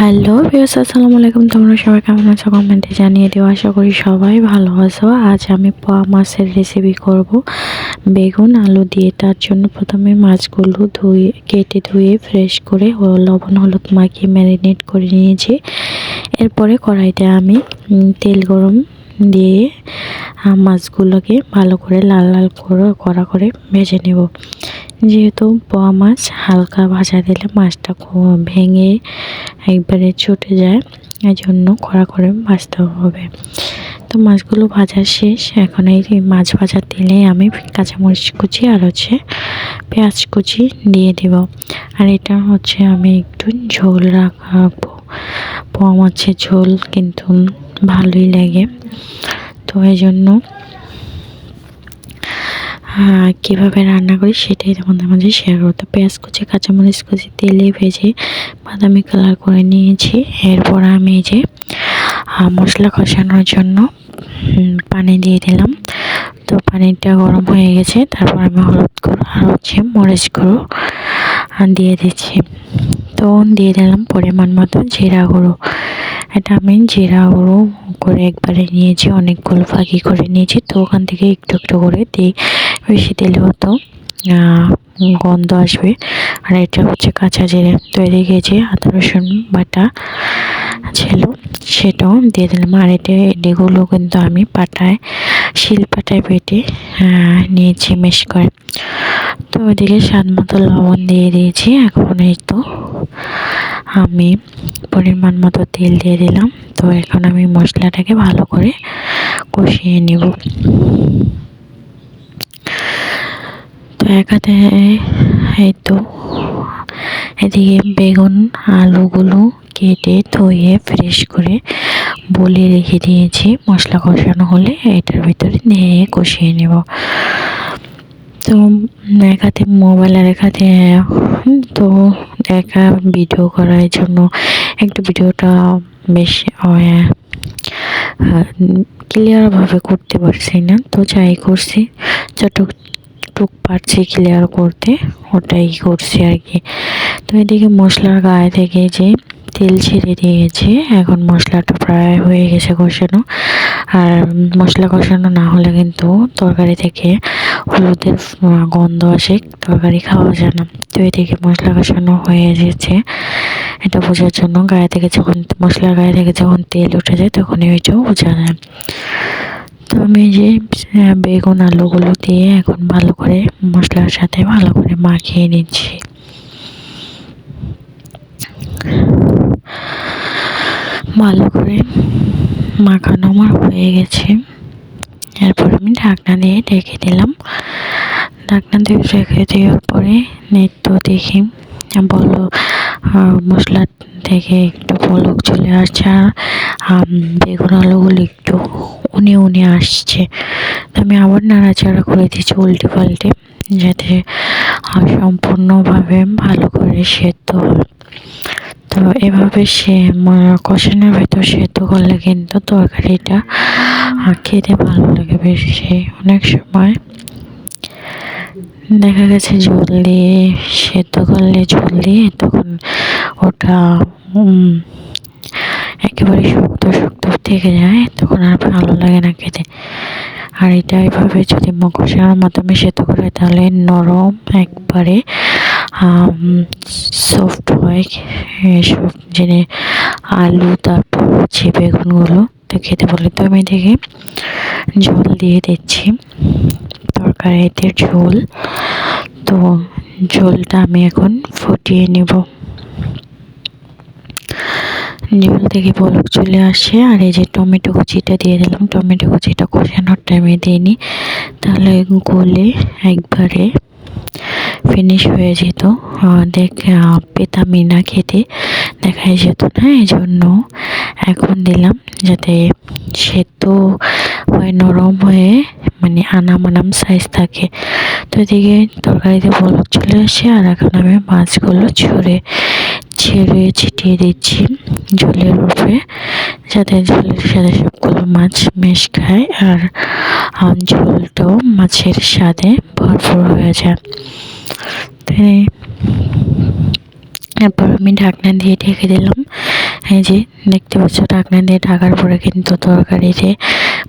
Hello বিয়াস আসসালামু আলাইকুম। তোমরা সবাই কেমন আছো? কমেন্টে জানিয়ে দিও। আশা করি সবাই ভালো আছো। আজ আমি পোয়া মাছের রেসিপি করব। বেগুন, আলু দিয়ে। তার জন্য প্রথমে মাছগুলো ধুয়ে, কেটে ধুয়ে ফ্রেশ করে লবণ, হলুদ মাখিয়ে ম্যারিনেট করে নিয়েছি। এরপরে কড়াইতে আমি তেল গরম দিয়ে মাছগুলোকে ভালো করে লাল লাল করে, কড়া করে ভেজে নেব। যেহেতু পোয়া মাছ হালকা ভাজা দিলে মাছটা ভেঙে একবারে ছুটে যায় এই জন্য কড়া করে ভাজতে হবে। তো মাছগুলো ভাজা শেষ। এখন এই মাছ ভাজা তেলে আমি কাঁচামরিচ কুচি আর হচ্ছে পেঁয়াজ কুচি দিয়ে দেব। আর এটা হচ্ছে আমি একটু ঝোল রাখব। পোয়া মাছের ঝোল কিন্তু ভালোই লাগে। তো এই জন্য কীভাবে রান্না করি সেটাই তোমাদের মাঝে শেয়ার করতে পেঁয়াজ কুচি, কাঁচামরিচ কুচি, তেলে ভেজে বাদামি কালার করে নিয়েছি। এরপর আমি যে মশলা কষানোর জন্য পানি দিয়ে দিলাম। তো পানিটা গরম হয়ে গেছে, তারপর আমি হলুদ করো আর হচ্ছে মরিচ করো দিয়ে দিচ্ছি। তো দিয়ে দিলাম পরিমাণ মতো জিরা গুঁড়ো। এটা আমি জিরা গুঁড়ো করে একবারে নিয়েছি, অনেকগুলো ফাঁকি করে নিয়েছি। তো ওখান থেকে একটু একটু করে দিই। বেশি দিলে হতো গন্ধ আসবে। আর এটা হচ্ছে কাঁচা জিরে তো এদিকে আদা, রসুন বাটা, ছিল, সেটাও দিয়ে দিলাম। আর এটা এগুলো কিন্তু আমি পাটায়, শিল পাটায় বেটে নিয়েছি মেশ করে। তো ওইদিকে স্বাদ মতো লবণ দিয়ে দিয়েছি। এখন এই তো আমি পরিমাণ মতো তেল দিয়ে দিলাম। তো এখন আমি মশলাটাকে ভালো করে কষিয়ে নেব। একাতে এই তো। এদিকে বেগুন আলুগুলো কেটে ধুয়ে ফ্রেশ করে বলে রেখে দিয়েছি। মশলা কষানো হলে এটার ভিতরে নিয়ে কষিয়ে নেব। তো একাতে মোবাইল আর একাতে তো একা ভিডিও করার জন্য একটু ভিডিওটা বেশ ক্লিয়ারভাবে করতে পারছি না। তো যাই করছি। যতটুক পারছি ক্লিয়ার করতে, ওটাই করছি আর কি। তো এদিকে মশলার গায়ে থেকে যে তেল ছেড়ে দিয়েছে, এখন মশলাটা প্রায় হয়ে গেছে কষানো। আর মশলা কষানো না হলে কিন্তু তরকারি থেকে হলুদের গন্ধ আসে, তরকারি খাওয়া যায় না। তো এদিকে মশলা কষানো হয়ে গেছে এটা বোঝার জন্য গায়ে থেকে যখন, মশলার গায়ে থেকে যখন তেল উঠে যায় তখন ওইটাও বোঝা যায়। তো আমি যে বেগুন, আলুগুলো দিয়ে এখন ভালো করে মশলার সাথে ভালো করে মাখিয়ে নিচ্ছি। ভালো করে মাখানো আমার হয়ে গেছে। এরপর আমি ঢাকনা দিয়ে ঢেকে দিলাম। ঢাকনা দিয়ে রেখে দেওয়ার পরে নৃত্য দেখি, বলো মশলা থেকে একটু পলক চলে আসছে। আর বেগুন আলুগুলো একটু উনি উনি আসছে। আমি আবার নাড়াচাড়া করে দিচ্ছি উল্টে পাল্টে, যাতে সম্পূর্ণভাবে ভালো করে সেদ্ধ হয়। তো এভাবে সে কষানোর ভেতর সেদ্ধ করলে কিন্তু তরকারিটা খেতে ভালো লাগে বেশি। অনেক সময় দেখা গেছে ঝোল দিয়ে সেদ্ধ করলে ঝোল দিয়ে তখন ওটা একেবারে শক্ত শক্ত থেকে যায়, তখন আর ভালো লাগে না খেতে। আর এটা এভাবে যদি মকসার মাধ্যমে সেদ্ধ করে তাহলে নরম একবারে সফট হয়। এসব জেনে আলু, তারপর হচ্ছে বেগুনগুলো, তো খেতে বলে তো আমি দেখে ঝোল দিয়ে দিচ্ছি। তরকারিতে ঝোল, তো ঝোলটা আমি এখন ফুটিয়ে নেব। ঝোল থেকে পলক চলে আসে, আর এই যে টমেটো কুচিটা দিয়ে দিলাম। টমেটো কুচিটা কষানোর টাইমে দিইনি তাহলে গলে একবারে ফিনিশ হয়ে যেত। দেখ পেতামি না খেতে দেখাই যেত না এই জন্য এখন দিলাম যাতে সেদ্ধ হয়ে, নরম হয়ে মানে আনাম আনাম সাইজ থাকে। তো এদিকে তরকারিতে বলক চলে আসে, আর এখন আমি মাছগুলো ছড়ে ছেড়ে ছিটিয়ে দিচ্ছি ঝোলের উপরে যাতে ঝোলের সাথে সবগুলো মাছ মেশ খায় আর ঝোলটাও মাছের স্বাদে ভরপুর হয়ে যায়। এরপর আমি ঢাকনা দিয়ে ঢেকে দিলাম। এই যে দেখতে পাচ্ছ, ঢাকনা দিয়ে ঢাকার পরে কিন্তু তরকারিতে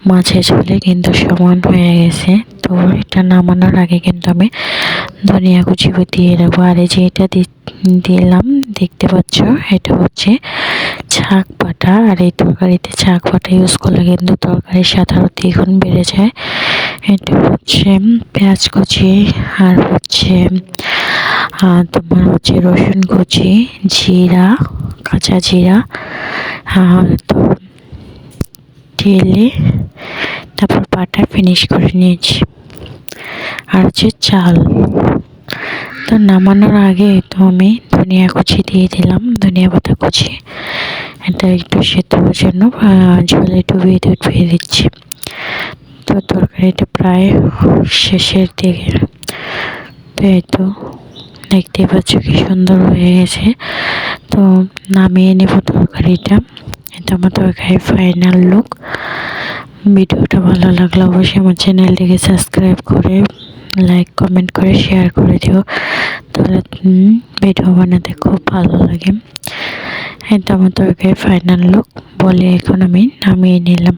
মাছের ঝোলে কিন্তু সমান হয়ে গেছে। তো এটা নামানোর আগে কিন্তু আমি ধনিয়া কুচি দিয়ে দেবো। আর এই যে এটা দিলাম দেখতে পাচ্ছ? এটা হচ্ছে ছাক পাটা আর এই তরকারিতে ছাক পাটা ইউজ করলে কিন্তু তরকারি সাধারণত দ্বিগুণ বেড়ে যায়। এটা হচ্ছে পেঁয়াজ কুচি, আর হচ্ছে তোমার হচ্ছে রসুন কুচি, জিরা, কাঁচা জিরা আর তো ঢেলে তারপর পাটা ফিনিশ করে নিয়েছি। আর হচ্ছে চাল। তো নামানোর আগে তো আমি ধনিয়া কুচি দিয়ে দিলাম, ধনিয়া পাতা কুচি। এটা একটু সেদ্ধ জন্য জলে ডুবিয়ে ডুবিয়ে দিচ্ছি। তো তরকারিটা প্রায় শেষের দিকে। তো এই তো, দেখতেই পাচ্ছ কি সুন্দর হয়ে গেছে। তো নামিয়ে নেব তরকারিটা। এটা আমার তরকারি ফাইনাল লুক ভিডিওটা ভালো লাগলে অবশ্যই আমার চ্যানেলটিকে সাবস্ক্রাইব করে লাইক কমেন্ট করে শেয়ার করে দিও। তাহলে ভিডিও বানাতে খুব ভালো লাগে। এটা আমার তরকারি ফাইনাল লুক বলে এখন আমি নামিয়ে নিলাম।